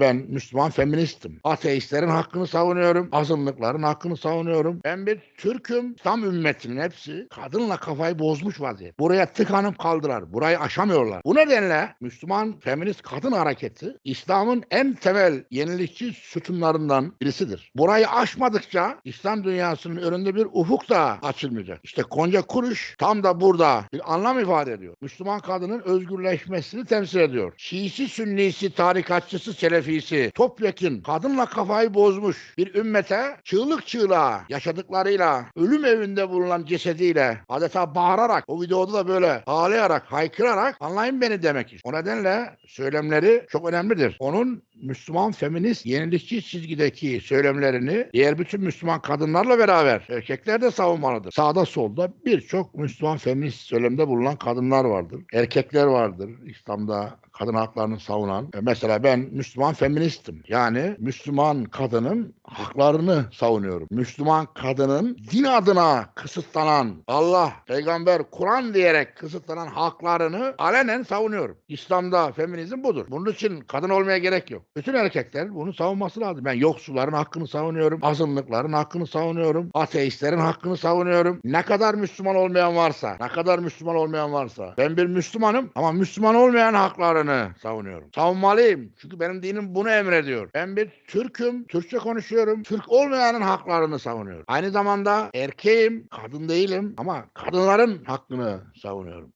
Ben Müslüman feministim. Ateistlerin hakkını savunuyorum. Azınlıkların hakkını savunuyorum. Ben bir Türk'üm. Tam ümmetinin hepsi kadınla kafayı bozmuş vaziyet. Buraya tıkanıp kaldılar. Burayı aşamıyorlar. Bu nedenle Müslüman feminist kadın hareketi İslam'ın en temel yenilikçi sütunlarından birisidir. Burayı aşmadıkça İslam dünyasının önünde bir ufuk da açılmayacak. İşte Gonca Kuruş tam da burada bir anlam ifade ediyor. Müslüman kadının özgürleşmesini temsil ediyor. Şiisi, Sünnisi, tarikatçısı, Selefisi, topyekun kadınla kafayı bozmuş bir ümmete çığlık çığlığa yaşadıklarıyla ölüm evinde bulunan cesediyle adeta bağırarak o videoda da böyle ağlayarak haykırarak anlayın beni demek istiyor. O nedenle söylemleri çok önemlidir. Onun Müslüman feminist yenilikçi çizgideki söylemlerini diğer bütün Müslüman kadınlarla beraber erkekler de savunmalıdır. Sağda solda birçok Müslüman feminist söylemde bulunan kadınlar vardır. Erkekler vardır İslam'da kadın haklarını savunan. E, Mesela ben Müslüman feministim. Yani Müslüman kadının haklarını savunuyorum. Müslüman kadının din adına kısıtlanan Allah, peygamber, Kur'an diyerek kısıtlanan haklarını alenen savunuyorum. İslam'da feminizm budur. Bunun için kadın olmaya gerek yok. Bütün erkekler bunu savunması lazım. Ben yoksulların hakkını savunuyorum. Azınlıkların hakkını savunuyorum. Ateistlerin hakkını savunuyorum. Ne kadar Müslüman olmayan varsa, ne kadar Müslüman olmayan varsa. Ben bir Müslümanım ama Müslüman olmayan haklarını savunuyorum. Savunmalıyım. Çünkü benim dinim bunu emrediyor. Ben bir Türk'üm. Türkçe konuşuyorum. Türk olmayanın haklarını savunuyorum. Aynı zamanda erkeğim, kadın değilim ama kadınların hakkını savunuyorum.